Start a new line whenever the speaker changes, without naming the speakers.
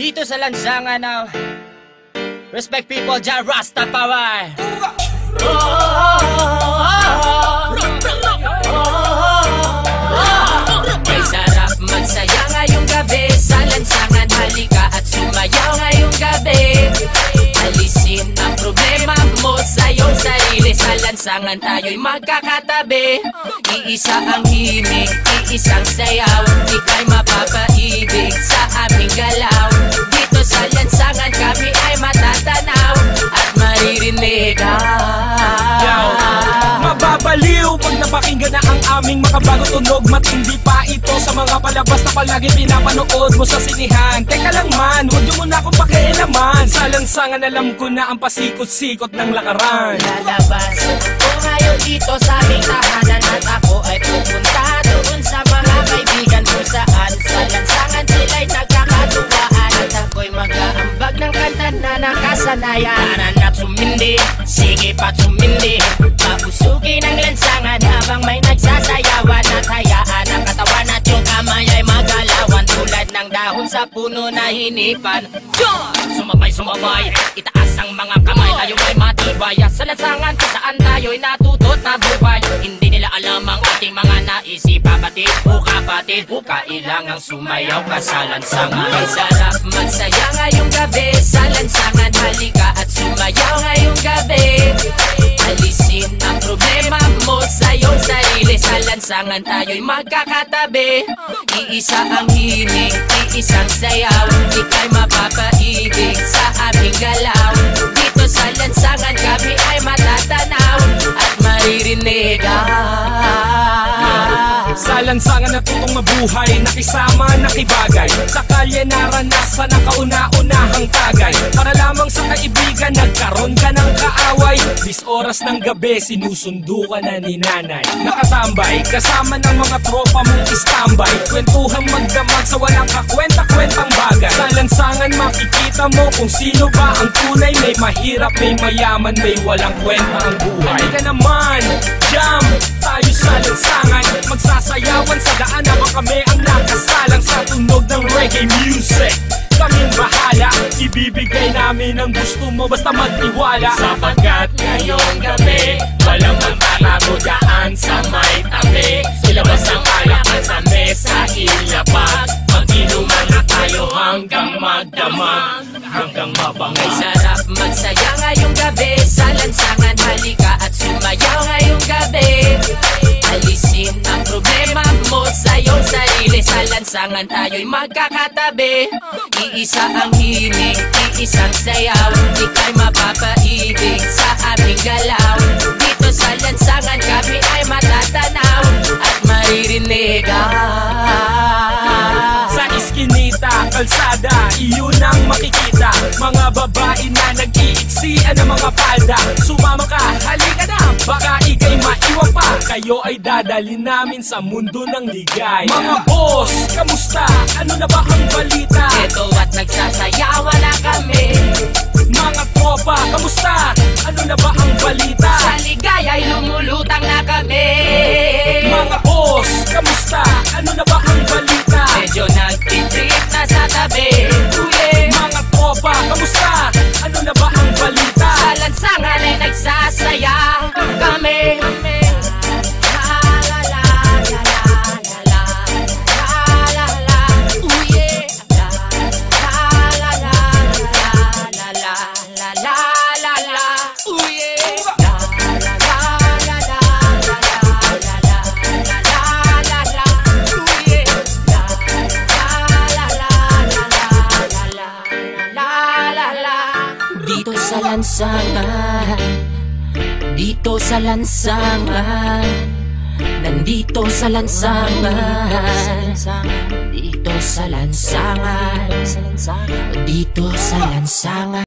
Dito sa lansangan ng Respect people, Jah Rastafari. Oh, oh, oh, May Sa lansangan tayo'y magkakatabi? Iisa ang himig, iisang sayaw. Ika'y mapapaibig sa aming galaw. Dito sa lansangan kami ay matatanaw At maririnig
Mababaliw pag napakinggan na ang aming makabago tunog Matindi pa ito sa mga palabas na palagi pinapanood mo sa sinihan. Teka lang man, huwag niyo muna akong pakialaman. Sa lansangan alam ko na ang pasikot-sikot ng lakaran.
Lalabas. Kung ngayon dito sa aming tahanan At ako ay pupunta doon sa mga kaibigan Kung saan. Sa lansangan sila'y nagkakatuwaan At ako'y mag-aambag ng kanta na nakasanayan. Nananap sumindi, sige pat sumindi sa puno na hinipan. Diyan! Sumabay, sumabay, itaas ang mga kamay. Tayo ay matibay Sa lansangan kung saan tayo'y natutot na buhay. Hindi nila alam ang ating mga naisip Kapatid o kapatid. O kailangang sumayaw ka sa lansangan. Ay sarap magsaya ngayong gabi Sa lansangan halika Sa lansangan tayo'y magkakatabi. Iisa ang himig, iisang sayaw. Ika'y mapapaibig sa aming galaw. Dito sa lansangan kami ay matatanaw. At maririnig
Sa lansangan natutong mabuhay Nakisama, nakibagay. Sa kalye naranasan ang kauna-unahang tagay. Para lamang sa kaibigan Nagkaroon ka ng kaaway Bis oras ng gabi Sinusundo ka na ni nanay. Nakatambay Kasama ng mga tropa mong istambay. Kwentuhang magdamag Sa walang kakwenta-kwentang bagay. Sa lansangan makikita mo Kung sino ba ang tunay. May mahirap, may mayaman May walang kwenta ang buhay. Halika naman Jam! Tayo sa lansangan Magsasayawan sa daan Habang kami ang nakasalang Sa tunog ng reggae music. Kaming bahala Ibibigay namin ang gusto mo Basta magtiwala. Sapagkat ngayong gabi Walang magtatago daan sa may tabi. Ilabas ang alakan sa mesa
lansangan tayo'y magkakatabi. Iisa ang himig, iisang sayaw. Ika'y mapapaibig sa aming galaw. Dito sa lansangan kami ay matatanaw At maririnig
Sa iskinita, kalsada, iyon ang makikita. Mga babae na nag-iiksian ng mga palda. Sumama ka, halika na, baka Kayo ay dadalhin namin sa mundo ng ligay Mga boss, kamusta? Ano na ba ang balita?
Ito at nagsasayawan na kami
Mga tropa, kamusta? Ano na ba ang balita?
Sa ligaya'y lumulutang na kami
Mga boss, kamusta? Ano na ba ang
Dito sa lansangan. Dito sa lansangan. Nandito sa lansangan. Dito sa lansangan. Dito sa lansangan